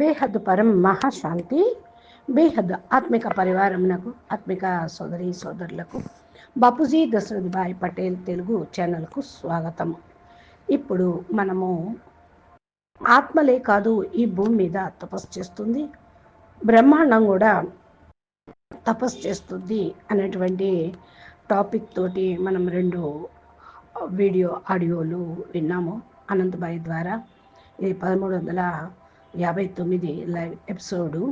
బేహద్ పరం మహాశాంతి బేహద్ ఆత్మిక పరివారమునకు ఆత్మిక సోదరి సోదరులకు. బాపూజీ దశరథ్ భాయ్ పటేల్ తెలుగు ఛానల్కు స్వాగతం ఇప్పుడు మనము ఆత్మలే కాదు ఈ భూమి మీద తపస్సు చేస్తుంది. బ్రహ్మాండం కూడా తపస్సు చేస్తుంది అనేటువంటి టాపిక్ తోటి మనం రెండు వీడియో ఆడియోలు విన్నాము. అనంతబాయి ద్వారా ఇది పదమూడు వందల యాభై తొమ్మిది లైవ్ ఎపిసోడు.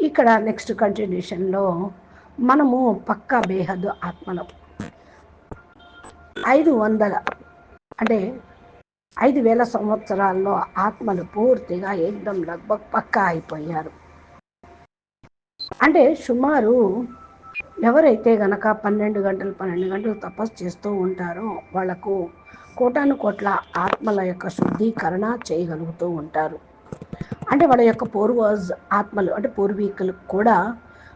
ఇక్కడ నెక్స్ట్ కంటిన్యూషన్లో మనము పక్కా బేహద్దు ఆత్మలం. ఐదు వందల అంటే ఐదు వేల సంవత్సరాల్లో ఆత్మలు పూర్తిగా ఎగ్దం లగ్భగ్ పక్కా అయిపోయారు. అంటే సుమారు ఎవరైతే గనక పన్నెండు గంటలు పన్నెండు గంటలు తపస్సు చేస్తూ ఉంటారో వాళ్ళకు కోటాను కోట్ల ఆత్మల యొక్క శుద్ధీకరణ చేయగలుగుతూ ఉంటారు. అంటే వాళ్ళ యొక్క పూర్వజ్ ఆత్మలు అంటే పూర్వీకులు కూడా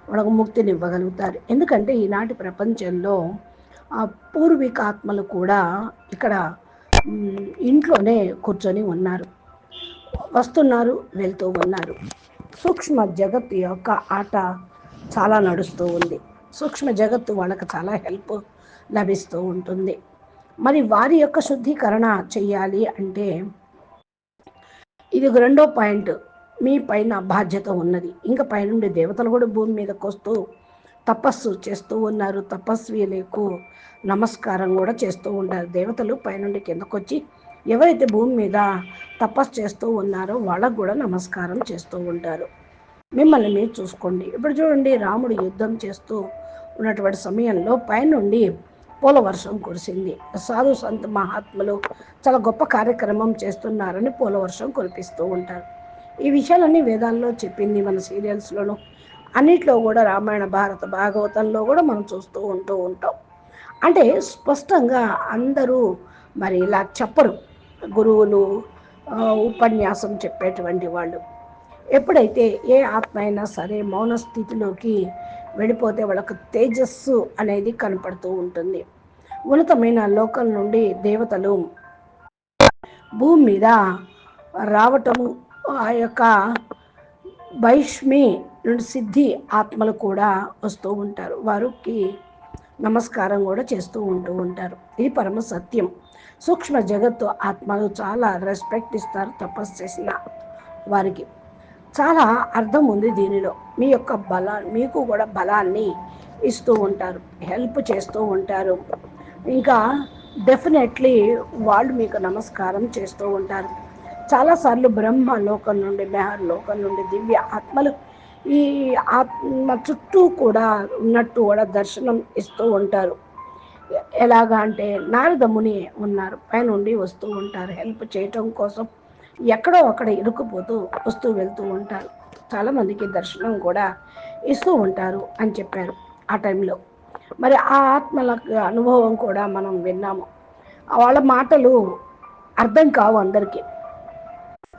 వాళ్ళకు ముక్తిని ఇవ్వగలుగుతారు. ఎందుకంటే ఈనాటి ప్రపంచంలో ఆ పూర్వీక ఆత్మలు కూడా ఇక్కడ ఇంట్లోనే కూర్చొని ఉన్నారు. వస్తున్నారు వెళ్తూ ఉన్నారు. సూక్ష్మ జగత్తు యొక్క ఆట చాలా నడుస్తూ ఉంది. సూక్ష్మ జగత్తు వాళ్ళకి చాలా హెల్ప్ లభిస్తూ ఉంటుంది. మరి వారి యొక్క శుద్ధీకరణ చేయాలి అంటే ఇది ఒక రెండో పాయింట్. మీ పైన బాధ్యత ఉన్నది. ఇంకా పైనుండి దేవతలు కూడా భూమి మీదకి వస్తూ తపస్సు చేస్తూ ఉన్నారు. తపస్వీలకు నమస్కారం కూడా చేస్తూ ఉంటారు దేవతలు పైనుండి కిందకొచ్చి ఎవరైతే భూమి మీద తపస్సు చేస్తూ ఉన్నారో వాళ్ళకు కూడా నమస్కారం చేస్తూ ఉంటారు. మిమ్మల్ని మీరు చూసుకోండి. ఇప్పుడు చూడండి రాముడు యుద్ధం చేస్తూ ఉన్నటువంటి సమయంలో పైనుండి పూల వర్షం కురిసింది. సాధు సంత మహాత్ములు చాలా గొప్ప కార్యక్రమం చేస్తున్నారని పూల వర్షం కురిపిస్తూ ఉంటారు. ఈ విషయాలన్నీ వేదాల్లో చెప్పింది మన సీరియల్స్లోనూ అన్నిట్లో కూడా రామాయణ భారత భాగవతంలో కూడా మనం చూస్తూ ఉంటూ ఉంటాం. అంటే స్పష్టంగా అందరూ మరి ఇలా చెప్పరు. గురువులు ఉపన్యాసం చెప్పేటువంటి వాళ్ళు. ఎప్పుడైతే ఏ ఆత్మ అయినా సరే మౌన స్థితిలోకి వెళ్ళిపోతే వాళ్ళకు తేజస్సు అనేది కనపడుతూ ఉంటుంది. ఉన్నతమైన లోకం నుండి దేవతలు భూమి మీద రావటము ఆ యొక్క వైష్మి నుండి సిద్ధి ఆత్మలు కూడా వస్తూ ఉంటారు. వారికి నమస్కారం కూడా చేస్తూ ఉంటూ ఉంటారు. ఇది పరమ సత్యం. సూక్ష్మ జగత్తు ఆత్మలు చాలా రెస్పెక్ట్ ఇస్తారు తపస్సు చేసిన వారికి. చాలా అర్థం ఉంది దీనిలో. మీ యొక్క బల మీకు కూడా బలాన్ని ఇస్తూ ఉంటారు హెల్ప్ చేస్తూ ఉంటారు. ఇంకా డెఫినెట్లీ వాళ్ళు మీకు నమస్కారం చేస్తూ ఉంటారు. చాలాసార్లు బ్రహ్మ లోకం నుండి మెహర్ లోకం నుండి దివ్య ఆత్మలు ఈ ఆత్మ చుట్టూ కూడా ఉన్నట్టు కూడా దర్శనం ఇస్తూ ఉంటారు. ఎలాగా అంటే నారదముని ఉన్నారు పైనుండి వస్తూ ఉంటారు హెల్ప్ చేయటం కోసం. ఎక్కడో అక్కడ ఇరుక్కుపోతూ వస్తూ వెళ్తూ ఉంటారు. చాలామందికి దర్శనం కూడా ఇస్తూ ఉంటారు అని చెప్పారు ఆ టైంలో. మరి ఆ ఆత్మల అనుభవం కూడా మనం విన్నాము. వాళ్ళ మాటలు అర్థం కావు అందరికీ.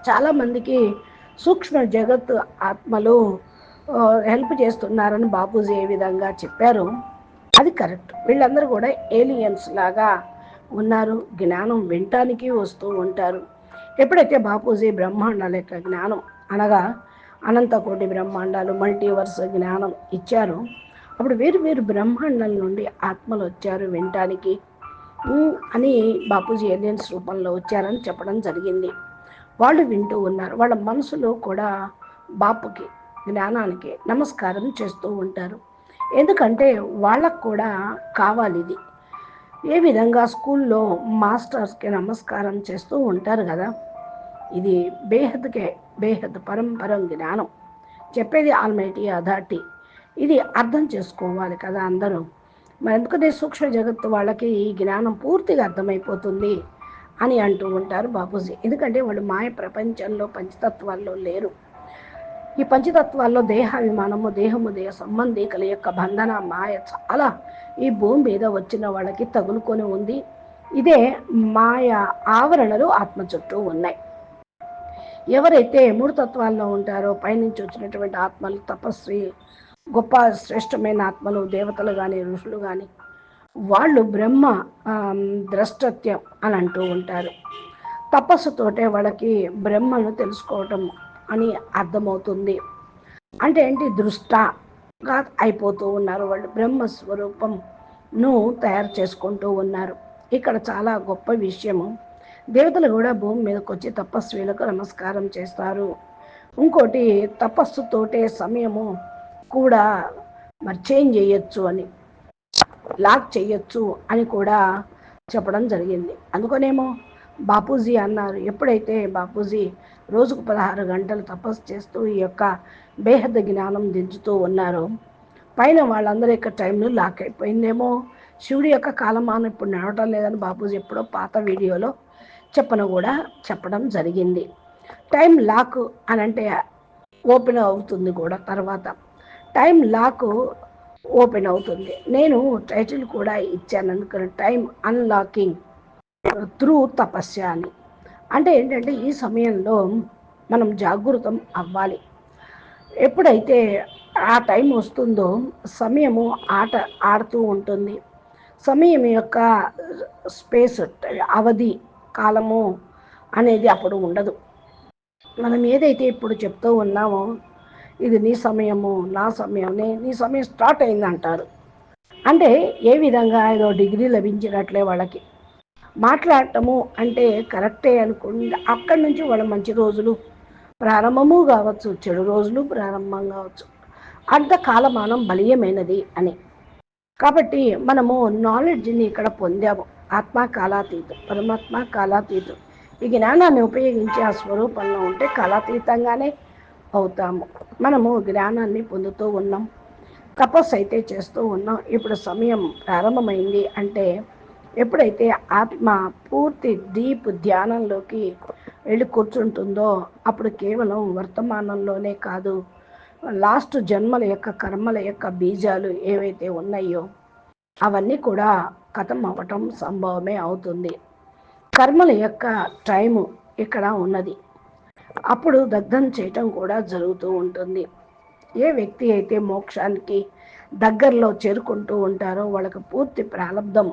చాలామందికి సూక్ష్మ జగత్ ఆత్మలు హెల్ప్ చేస్తున్నారని బాపూజీ ఏ విధంగా చెప్పారు? అది కరెక్ట్. వీళ్ళందరూ కూడా ఏలియన్స్ లాగా ఉన్నారు. జ్ఞానం వినటానికి వస్తూ ఉంటారు. ఎప్పుడైతే బాపూజీ బ్రహ్మాండాల యొక్క జ్ఞానం అనగా అనంత కోటి బ్రహ్మాండాలు మల్టీవర్స్ జ్ఞానం ఇచ్చారు అప్పుడు వేరు వేరు బ్రహ్మాండాల నుండి ఆత్మలు వచ్చారు వినటానికి. అని బాపూజీ ఏలియన్స్ రూపంలో వచ్చారని చెప్పడం జరిగింది. వాళ్ళు వింటూ ఉన్నారు. వాళ్ళ మనసులో కూడా బాపుకి జ్ఞానానికి నమస్కారం చేస్తూ ఉంటారు. ఎందుకంటే వాళ్ళకు కూడా కావాలి ఇది. ఏ విధంగా స్కూల్లో మాస్టర్స్కి నమస్కారం చేస్తూ ఉంటారు కదా ఇది బేహద్కే బేహద్ పరంపరం జ్ఞానం. చెప్పేది ఆల్మైటీ అథారిటీ. ఇది అర్థం చేసుకోవాలి కదా అందరూ. మరి ఎందుకంటే సూక్ష్మ జగత్తు వాళ్ళకి ఈ జ్ఞానం పూర్తిగా అర్థమైపోతుంది అని అంటూ ఉంటారు బాపూజీ. ఎందుకంటే వాళ్ళు మాయ ప్రపంచంలో పంచతత్వాల్లో లేరు. ఈ పంచతత్వాల్లో దేహాభిమానము దేహము దేహ సంబంధికుల యొక్క బంధన మాయ చాలా ఈ భూమి మీద వచ్చిన వాళ్ళకి తగులుకొని ఉంది. ఇదే మాయ ఆవరణలు ఆత్మ చుట్టూ ఉన్నాయి. ఎవరైతే మూడు తత్వాల్లో ఉంటారో పైనుంచి వచ్చినటువంటి ఆత్మలు తపస్వి గొప్ప శ్రేష్టమైన ఆత్మలు దేవతలు కానీ ఋషులు కానీ వాళ్ళు బ్రహ్మ ద్రష్టత్యం అని అంటూ ఉంటారు. తపస్సుతోటే వాళ్ళకి బ్రహ్మను తెలుసుకోవటం అని అర్థమవుతుంది. అంటే ఏంటి? దృష్టగా అయిపోతూ ఉన్నారు వాళ్ళు. బ్రహ్మస్వరూపంను తయారు చేసుకుంటూ ఉన్నారు. ఇక్కడ చాలా గొప్ప విషయము. దేవతలు కూడా భూమి మీదకి వచ్చి తపస్వీలకు నమస్కారం చేస్తారు. ఇంకోటి తపస్సుతోటే సమయము కూడా మరి చేంజ్ చేయొచ్చు అని లాక్ చేయొచ్చు అని కూడా చెప్పడం జరిగింది. అందుకనేమో బాపూజీ అన్నారు. ఎప్పుడైతే బాపూజీ రోజుకు పదహారు గంటలు తపస్సు చేస్తూ ఈ యొక్క బేహద జ్ఞానం దించుతూ ఉన్నారో పైన వాళ్ళందరి యొక్క టైంలో లాక్ అయిపోయిందేమో. శివుడి యొక్క కాలమానం ఇప్పుడు నడవటం లేదని బాపూజీ ఎప్పుడో పాత వీడియోలో చెప్పను కూడా చెప్పడం జరిగింది. టైం లాక్ అని అంటే ఓపెన్ అవుతుంది కూడా తర్వాత. టైం లాక్ ఓపెన్ అవుతుంది. నేను టైటిల్ కూడా ఇచ్చాను అందుకని టైం అన్లాకింగ్ త్రూ తపస్య అని. అంటే ఏంటంటే ఈ సమయంలో మనం జాగృతం అవ్వాలి. ఎప్పుడైతే ఆ టైం వస్తుందో సమయము ఆట ఆడుతూ ఉంటుంది. సమయం యొక్క స్పేస్ అవధి కాలము అనేది అప్పుడు ఉండదు. మనం ఏదైతే ఇప్పుడు చెప్తూ ఉన్నామో ఇది నీ సమయము నా సమయం నీ సమయం స్టార్ట్ అయింది అంటారు అంటే ఏ విధంగా ఏదో డిగ్రీ లభించినట్లే వాళ్ళకి. మాట్లాడటము అంటే కరెక్టే అనుకుంది అక్కడి నుంచి వాళ్ళ మంచి రోజులు ప్రారంభము కావచ్చు చెడు రోజులు ప్రారంభం కావచ్చు. అర్ధకాలమానం బలీయమైనది అని. కాబట్టి మనము నాలెడ్జ్ని ఇక్కడ పొందాము. ఆత్మ కాలాతీతం పరమాత్మ కాలాతీతం. ఈ జ్ఞానాన్ని ఉపయోగించి ఆ స్వరూపంలో ఉంటే కాలాతీతంగానే అవుతాము. మనము జ్ఞానాన్ని పొందుతూ ఉన్నాం తపస్సు అయితే చేస్తూ ఉన్నాం. ఇప్పుడు సమయం ప్రారంభమైంది అంటే ఎప్పుడైతే ఆత్మ పూర్తి డీప్ ధ్యానంలోకి వెళ్ళి కూర్చుంటుందో అప్పుడు కేవలం వర్తమానంలోనే కాదు లాస్ట్ జన్మల యొక్క కర్మల యొక్క బీజాలు ఏవైతే ఉన్నాయో అవన్నీ కూడా కథం అవ్వటం సంభవమే అవుతుంది. కర్మల యొక్క టైము ఇక్కడ ఉన్నది. అప్పుడు దగ్ధం చేయటం కూడా జరుగుతూ ఉంటుంది. ఏ వ్యక్తి అయితే మోక్షానికి దగ్గరలో చేరుకుంటూ ఉంటారో వాళ్ళకి పూర్తి ప్రారంధం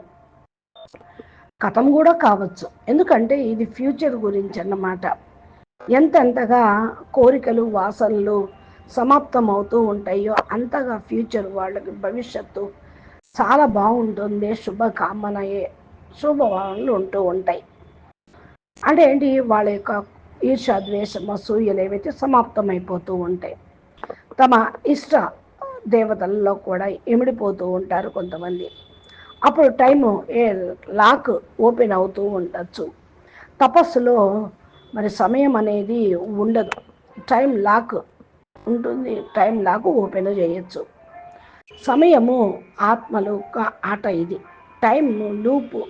కథం కూడా కావచ్చు. ఎందుకంటే ఇది ఫ్యూచర్ గురించి అన్నమాట. ఎంతెంతగా కోరికలు వాసనలు సమాప్తం అవుతూ ఉంటాయో అంతగా ఫ్యూచర్ వాళ్ళకి భవిష్యత్తు చాలా బాగుంటుంది. శుభకామనయే. శుభవాళ్ళు ఉంటూ ఉంటాయి. అంటే ఏంటి? వాళ్ళ యొక్క ఈర్ష ద్వేషం అసూయలు ఏవైతే సమాప్తమైపోతూ ఉంటాయి. తమ ఇష్ట దేవతల్లో కూడా ఇమిడిపోతూ ఉంటారు కొంతమంది. అప్పుడు టైము ఏ లాక్ ఓపెన్ అవుతూ ఉండొచ్చు. తపస్సులో మరి సమయం అనేది ఉండదు. టైం లాక్ ఉంటుంది. టైం లాక్ ఓపెన్ చేయొచ్చు. సమయము ఆత్మలు ఆట ఇది. టైం లూపు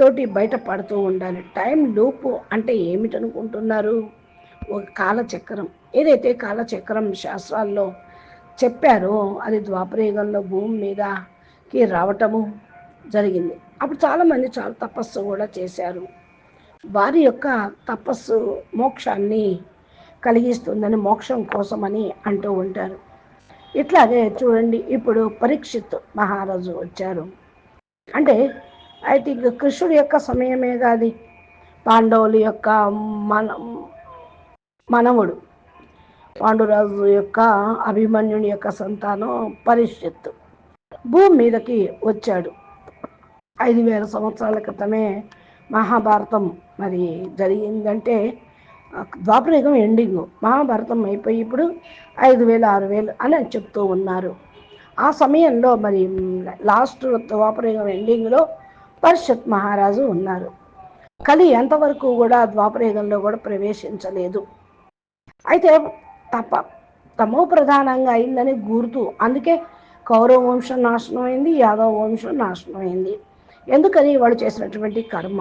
తోటి బయటపడుతూ ఉండాలి. టైం లూపు అంటే ఏమిటనుకుంటున్నారు? ఒక కాలచక్రం. ఏదైతే కాలచక్రం శాస్త్రాల్లో చెప్పారో అది ద్వాపరయుగంలో భూమి మీదకి రావటము జరిగింది. అప్పుడు చాలామంది చాలా తపస్సు కూడా చేశారు. వారి యొక్క తపస్సు మోక్షాన్ని కలిగిస్తుందని మోక్షం కోసమని అంటూ ఉంటారు. ఇట్లాగే చూడండి ఇప్పుడు పరీక్షిత్ మహారాజు వచ్చారు. అంటే ఐ థింక్ కృష్ణుడి యొక్క సమయమే కాదు పాండవుల యొక్క మన మనవుడు పాండురాజు యొక్క అభిమన్యుని యొక్క సంతానం పరిషత్తు భూమి మీదకి వచ్చాడు. ఐదు వేల సంవత్సరాల క్రితమే మహాభారతం మరి జరిగిందంటే ద్వాపరయుగం ఎండింగ్. మహాభారతం అయిపోయి ఇప్పుడు ఐదు వేలు ఆరు వేలు అని చెప్తూ ఉన్నారు. ఆ సమయంలో మరి లాస్ట్ ద్వాపరయుగం ఎండింగ్లో పరిషత్ మహారాజు ఉన్నారు. కలి ఎంతవరకు కూడా ద్వాపరయుగంలో కూడా ప్రవేశించలేదు. అయితే తప్ప తమో ప్రధానంగా అయిందని గుర్తు అందుకే కౌరవ వంశం నాశనం అయింది యాదవ వంశం నాశనం అయింది ఎందుకని వాళ్ళు చేసినటువంటి కర్మ?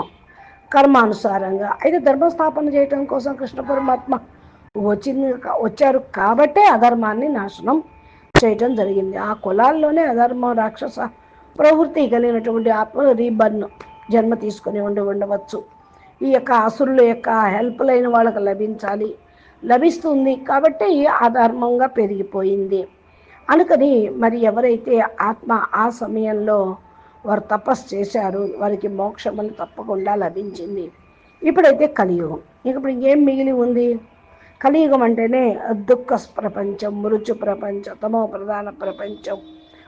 కర్మానుసారంగా. అయితే ధర్మస్థాపన చేయటం కోసం కృష్ణ పరమాత్మ వచ్చింది వచ్చారు కాబట్టే అధర్మాన్ని నాశనం చేయటం జరిగింది. ఆ కులాల్లోనే అధర్మ రాక్షస ప్రవృత్తి కలిగినటువంటి ఆత్మ రీబర్న్ జన్మ తీసుకొని ఉండి ఉండవచ్చు. ఈ యొక్క అసురుల యొక్క హెల్ప్ లైన్ వాళ్ళకి లభించాలి. లభిస్తుంది కాబట్టి అధర్మంగా పెరిగిపోయింది. అనుకని మరి ఎవరైతే ఆత్మ ఆ సమయంలో వారు తపస్సు చేశారు. వారికి మోక్షం అని తప్పకుండా లభించింది. ఇప్పుడైతే కలియుగం. ఇక ఇప్పుడు ఇంకేం మిగిలి ఉంది? కలియుగం అంటేనే దుఃఖ ప్రపంచం మృత్యు ప్రపంచం తమో ప్రధాన ప్రపంచం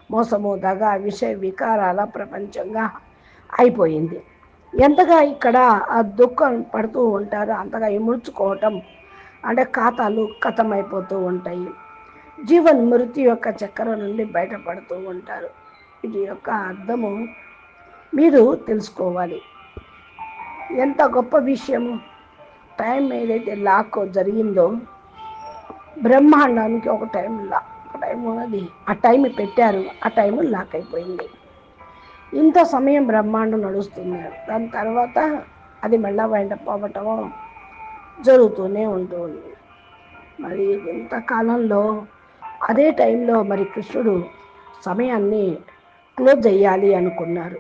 మోసము దగ విషయ వికారాల ప్రపంచంగా అయిపోయింది. ఎంతగా ఇక్కడ ఆ దుఃఖం పడుతూ ఉంటారో అంతగా ఇముడ్చుకోవటం అంటే ఖాతాలు కథమైపోతూ ఉంటాయి. జీవన్ మృతి యొక్క చక్రం నుండి బయటపడుతూ ఉంటారు. ఇది యొక్క అర్థము మీరు తెలుసుకోవాలి. ఎంత గొప్ప విషయము. టైం ఏదైతే లాక్ జరిగిందో బ్రహ్మాండానికి ఒక టైం లా ఒక టైం ఉన్నది. ఆ టైం పెట్టారు. ఆ టైం లాక్ అయిపోయింది. ఇంత సమయం బ్రహ్మాండం నడుస్తుంది. దాని తర్వాత అది మళ్ళా వైండప్ పోవటం జరుగుతూనే ఉంటుంది. మరి ఇంతకాలంలో అదే టైంలో మరి కృష్ణుడు సమయాన్ని క్లోజ్ చేయాలి అనుకున్నారు.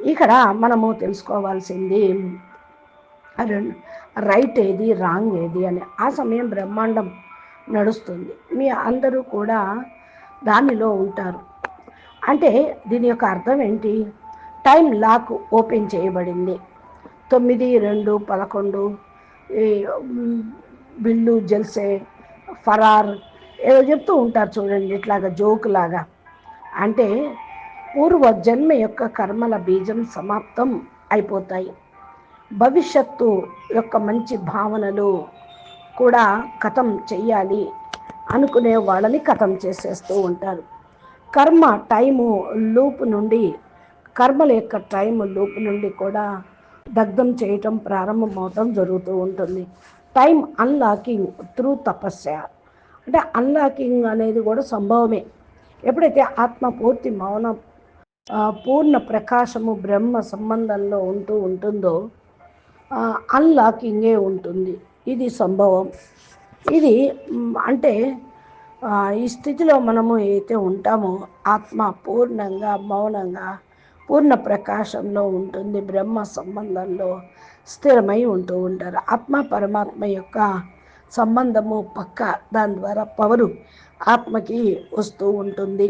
ఇక్కడ మనము తెలుసుకోవాల్సింది రైట్ ఏది రాంగ్ ఏది అని. ఆ సమయం బ్రహ్మాండం నడుస్తుంది. మీ అందరూ కూడా దానిలో ఉంటారు. అంటే దీని యొక్క అర్థం ఏంటి? టైం లాక్ ఓపెన్ చేయబడింది. తొమ్మిది రెండు పదకొండు బిల్లు జల్సే ఫరార్ ఏదో చెప్తూ ఉంటారు చూడండి ఇట్లాగా జోక్ లాగా అంటే పూర్వ జన్మ యొక్క కర్మల బీజం సమాప్తం అయిపోతాయి. భవిష్యత్తు యొక్క మంచి భావనలు కూడా కథం చెయ్యాలి అనుకునే వాళ్ళని కథం చేసేస్తూ ఉంటారు. కర్మ టైము లూప్ నుండి కర్మల యొక్క టైం లూప్ నుండి కూడా దగ్ధం చేయటం ప్రారంభమవటం జరుగుతూ ఉంటుంది. టైం అన్లాకింగ్ త్రూ తపస్య. అంటే అన్లాకింగ్ అనేది కూడా సంభవమే. ఎప్పుడైతే ఆత్మ పూర్తి మౌనం పూర్ణ ప్రకాశము బ్రహ్మ సంబంధంలో ఉంటూ ఉంటుందో అన్లాకింగే ఉంటుంది. ఇది సంభవం. ఇది అంటే ఈ స్థితిలో మనము అయితే ఉంటామో ఆత్మ పూర్ణంగా మౌనంగా పూర్ణ ప్రకాశంలో ఉంటుంది బ్రహ్మ సంబంధంలో స్థిరమై ఉంటూ ఉంటారు. ఆత్మ పరమాత్మ యొక్క సంబంధము పక్క దాని ద్వారా పవరు ఆత్మకి వస్తూ ఉంటుంది.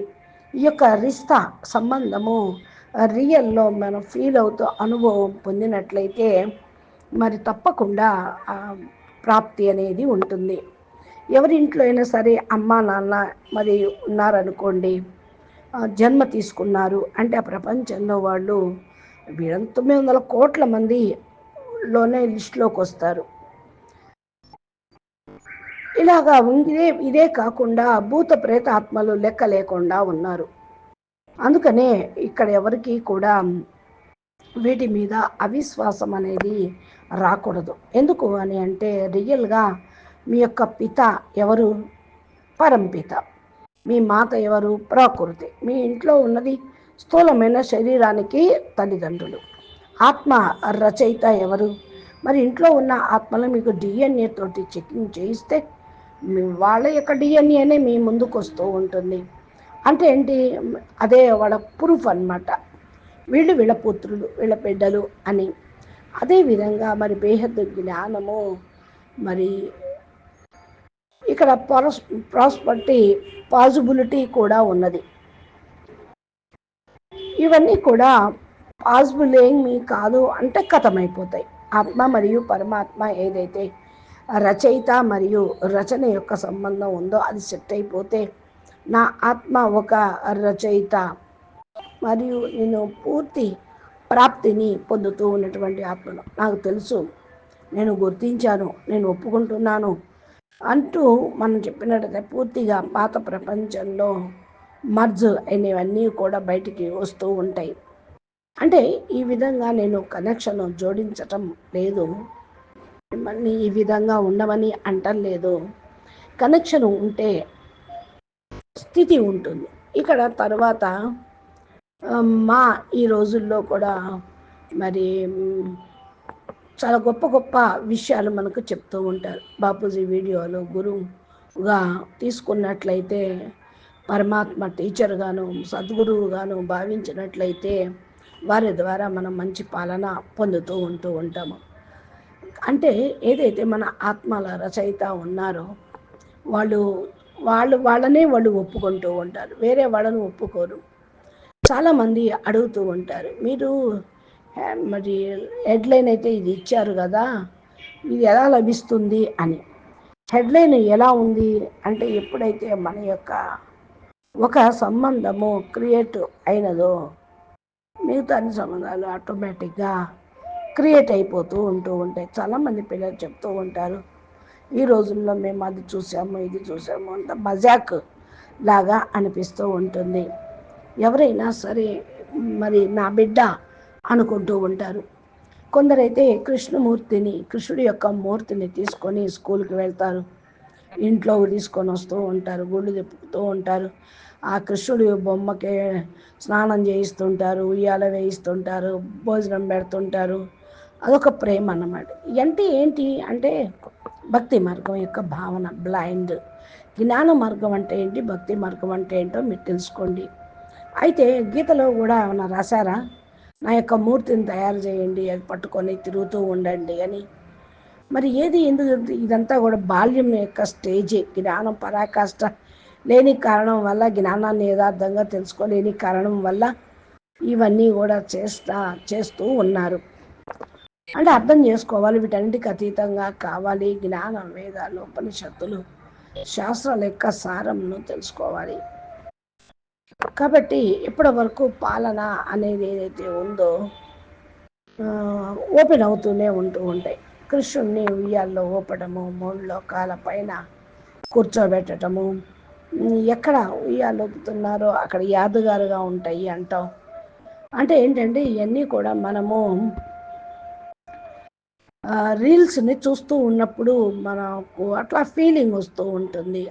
ఈ యొక్క రిస్తా సంబంధము రియల్లో మనం ఫీల్ అవుతూ అనుభవం పొందినట్లయితే మరి తప్పకుండా ప్రాప్తి అనేది ఉంటుంది. ఎవరి ఇంట్లో అయినా సరే అమ్మ నాన్న మరి ఉన్నారనుకోండి జన్మ తీసుకున్నారు. అంటే ఆ ప్రపంచంలో వాళ్ళు తొమ్మిది వందల కోట్ల మందిలోనే లిస్టులోకి వస్తారు ఇలాగా ఇదే ఇదే కాకుండా భూత ప్రేత ఆత్మలు లెక్క లేకుండా ఉన్నారు. అందుకనే ఇక్కడ ఎవరికి కూడా వీటి మీద అవిశ్వాసం అనేది రాకూడదు. ఎందుకు అని అంటే రియల్గా మీ యొక్క పిత ఎవరు? పరంపిత మీ మాత ఎవరు? ప్రకృతి. మీ ఇంట్లో ఉన్నది స్థూలమైన శరీరానికి తల్లిదండ్రులు. ఆత్మ రచయిత ఎవరు? మరి ఇంట్లో ఉన్న ఆత్మలు మీకు డిఎన్ఏ తోటి చెకింగ్ చేయిస్తే వాళ్ళ యొక్క డిఎన్ఏనే మీ ముందుకు వస్తూ ఉంటుంది. అంటే ఏంటి? అదే వాళ్ళ ప్రూఫ్ అనమాట వీళ్ళు వీళ్ళ పుత్రులు వీళ్ళ బిడ్డలు అని. అదేవిధంగా మరి బేహద్దు జ్ఞానము మరి ఇక్కడ ప్రాస్ ప్రాస్పర్టీ పాజిబిలిటీ కూడా ఉన్నది. ఇవన్నీ కూడా పాజిబుల్ ఏమి కాదు అంటే కథమైపోతాయి. ఆత్మ మరియు పరమాత్మ ఏదైతే రచయిత మరియు రచన యొక్క సంబంధం ఉందో అది సెట్ అయిపోతే నా ఆత్మ ఒక రచయిత. మరియు నేను పూర్తి ప్రాప్తిని పొందుతూ ఉన్నటువంటి ఆత్మను నాకు తెలుసు. నేను గుర్తించాను నేను ఒప్పుకుంటున్నాను అంటూ మనం చెప్పినట్టయితే పూర్తిగా పాత ప్రపంచంలో మర్జ్ అనేవన్నీ కూడా బయటికి వస్తూ ఉంటాయి. అంటే ఈ విధంగా నేను కనెక్షన్ జోడించటం లేదు. మిమ్మల్ని ఈ విధంగా ఉండమని అంటలేదు. కనెక్షన్ ఉంటే స్థితి ఉంటుంది. ఇక్కడ తర్వాత మా ఈ రోజుల్లో కూడా మరి చాలా గొప్ప గొప్ప విషయాలు మనకు చెప్తూ ఉంటారు. బాపూజీ వీడియోలు గురువుగా తీసుకున్నట్లయితే పరమాత్మ టీచర్గాను సద్గురువుగాను భావించినట్లయితే వారి ద్వారా మనం మంచి పాలన పొందుతూ ఉంటూ ఉంటాము. అంటే ఏదైతే మన ఆత్మల రచయిత ఉన్నారో వాళ్ళు వాళ్ళు వాళ్ళనే వాళ్ళు ఒప్పుకుంటూ ఉంటారు. వేరే వాళ్ళని ఒప్పుకోరు. చాలామంది అడుగుతూ ఉంటారు మీరు మరి హెడ్లైన్ అయితే ఇది ఇచ్చారు కదా ఇది ఎలా లభిస్తుంది? అని. హెడ్లైన్ ఎలా ఉంది అంటే ఎప్పుడైతే మన యొక్క ఒక సంబంధము క్రియేట్ అయినదో మిగతా అన్ని సంబంధాలు ఆటోమేటిక్గా క్రియేట్ అయిపోతూ ఉంటూ ఉంటాయి చాలామంది పిల్లలు చెప్తూ ఉంటారు. ఈ రోజుల్లో మేము అది చూసాము ఇది చూసాము అంత మజాక్ లాగా అనిపిస్తూ ఉంటుంది. ఎవరైనా సరే మరి నా బిడ్డ అనుకుంటూ ఉంటారు. కొందరైతే కృష్ణమూర్తిని కృష్ణుడి యొక్క మూర్తిని తీసుకొని స్కూల్కి వెళ్తారు. ఇంట్లో తీసుకొని వస్తూ ఉంటారు గుళ్ళు తిప్పుతూ ఉంటారు. ఆ కృష్ణుడి బొమ్మకి స్నానం చేయిస్తుంటారు ఉయ్యాల వేయిస్తుంటారు భోజనం పెడుతుంటారు. అదొక ప్రేమ అన్నమాట. అంటే ఏంటి అంటే భక్తి మార్గం యొక్క భావన బ్లైండ్ జ్ఞాన మార్గం అంటే ఏంటి భక్తి మార్గం అంటే ఏంటో మీరు తెలుసుకోండి. అయితే గీతలో కూడా ఏమైనా రాశారా? నా యొక్క మూర్తిని తయారు చేయండి అది పట్టుకొని తిరుగుతూ ఉండండి అని. మరి ఏది ఎందుకు ఇదంతా కూడా బాల్యం యొక్క స్టేజే. జ్ఞానం పరాకాష్ట లేని కారణం వల్ల జ్ఞానాన్ని యథార్థంగా తెలుసుకోలేని కారణం వల్ల ఇవన్నీ కూడా చేస్తా చేస్తూ ఉన్నారు. అంటే అర్థం చేసుకోవాలి. వీటన్నిటికి అతీతంగా కావాలి. జ్ఞానం వేదాలు ఉపనిషత్తులు శాస్త్రాల యొక్క సారంను తెలుసుకోవాలి. కాబట్టి ఇప్పటి వరకు పాలన అనేది ఏదైతే ఉందో ఓపెన్ అవుతూనే ఉంటూ ఉంటాయి. కృష్ణుణ్ణి ఉయ్యాల్లో ఊపడము మూడు లోకాల పైన కూర్చోబెట్టడము. ఎక్కడ ఉయ్యాలు ఊపుతున్నారో అక్కడ యాదగారుగా ఉంటాయి అంటాం అంటే ఏంటంటే ఇవన్నీ కూడా మనము రీల్స్ని చూస్తూ ఉన్నప్పుడు మనకు అట్లా ఫీలింగ్ వస్తూ ఉంటుంది.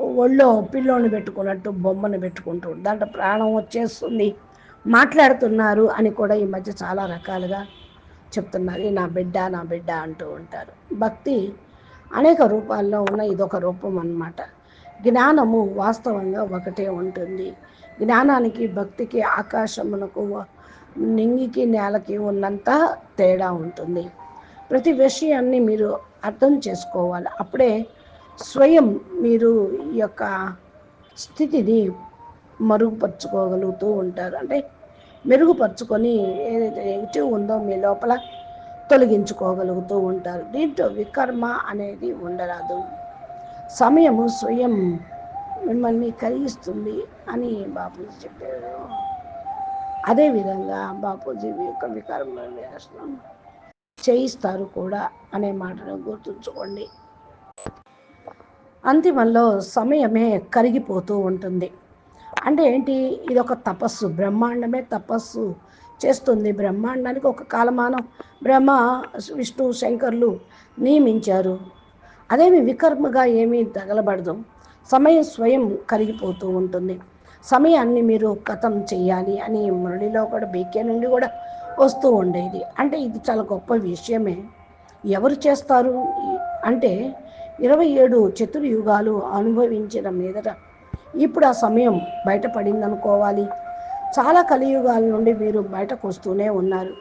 ఒళ్ళో పిల్లోని పెట్టుకున్నట్టు బొమ్మను పెట్టుకుంటూ దాంట్లో ప్రాణం వచ్చేస్తుంది. మాట్లాడుతున్నారు అని కూడా ఈ మధ్య చాలా రకాలుగా చెప్తున్నారు. నా బిడ్డ నా బిడ్డ అంటూ ఉంటారు. భక్తి అనేక రూపాల్లో ఉన్న ఇదొక రూపం అన్నమాట. జ్ఞానము వాస్తవంగా ఒకటే ఉంటుంది. జ్ఞానానికి భక్తికి ఆకాశమునకు నింగికి నేలకి ఉన్నంత తేడా ఉంటుంది. ప్రతి విషయాన్ని మీరు అర్థం చేసుకోవాలి. అప్పుడే స్వయం మీరు ఈ యొక్క స్థితిని మరుగుపరుచుకోగలుగుతూ ఉంటారు. అంటే మెరుగుపరుచుకొని ఏదైతే నెగిటివ్ ఉందో మీ లోపల తొలగించుకోగలుగుతూ ఉంటారు. దీంట్లో వికర్మ అనేది ఉండరాదు. సమయము స్వయం మిమ్మల్ని కలిగిస్తుంది అని బాబు చెప్పారు. అదేవిధంగా బాపూజీ యొక్క వికర్మ వేస్తాం. చేయిస్తారు కూడా అనే మాటను గుర్తుంచుకోండి. అంతిమంలో సమయమే కరిగిపోతూ ఉంటుంది. అంటే ఏంటి? ఇది ఒక తపస్సు బ్రహ్మాండమే తపస్సు చేస్తుంది. బ్రహ్మాండానికి ఒక కాలమానం. బ్రహ్మ విష్ణు శంకర్లు నియమించారు. అదేమి వికర్మగా ఏమీ తగలబడదు. సమయం స్వయం కరిగిపోతూ ఉంటుంది. సమయాన్ని మీరు కథం చేయాలి అని మురళిలో కూడా బీకే నుండి కూడా వస్తూ ఉండేది. అంటే ఇది చాలా గొప్ప విషయమే. ఎవరు చేస్తారు? అంటే ఇరవై ఏడు చతుర్యుగాలు అనుభవించిన మీదట ఇప్పుడు ఆ సమయం బయటపడిందనుకోవాలి. చాలా కలియుగాల నుండి మీరు బయటకు వస్తూనే ఉన్నారు.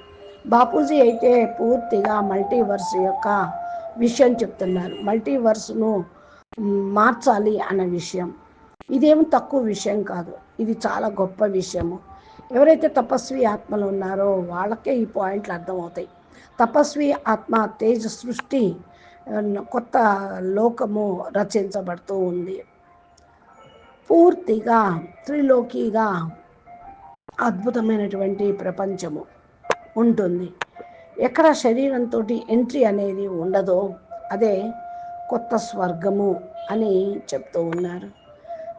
బాపూజీ అయితే పూర్తిగా మల్టీవర్స్ యొక్క విషయం చెప్తున్నారు. మల్టీవర్స్ను మార్చాలి అన్న విషయం. ఇదేమి తక్కువ విషయం కాదు. ఇది చాలా గొప్ప విషయము. ఎవరైతే తపస్వి ఆత్మలు ఉన్నారో వాళ్ళకే ఈ పాయింట్లు అర్థమవుతాయి. తపస్వి ఆత్మ తేజ సృష్టి కొత్త లోకము రచించబడుతూ ఉంది. పూర్తిగా త్రిలోకిగా అద్భుతమైనటువంటి ప్రపంచము ఉంటుంది. ఎక్కడ శరీరంతో ఎంట్రీ అనేది ఉండదో అదే కొత్త స్వర్గము అని చెప్తూ ఉన్నారు.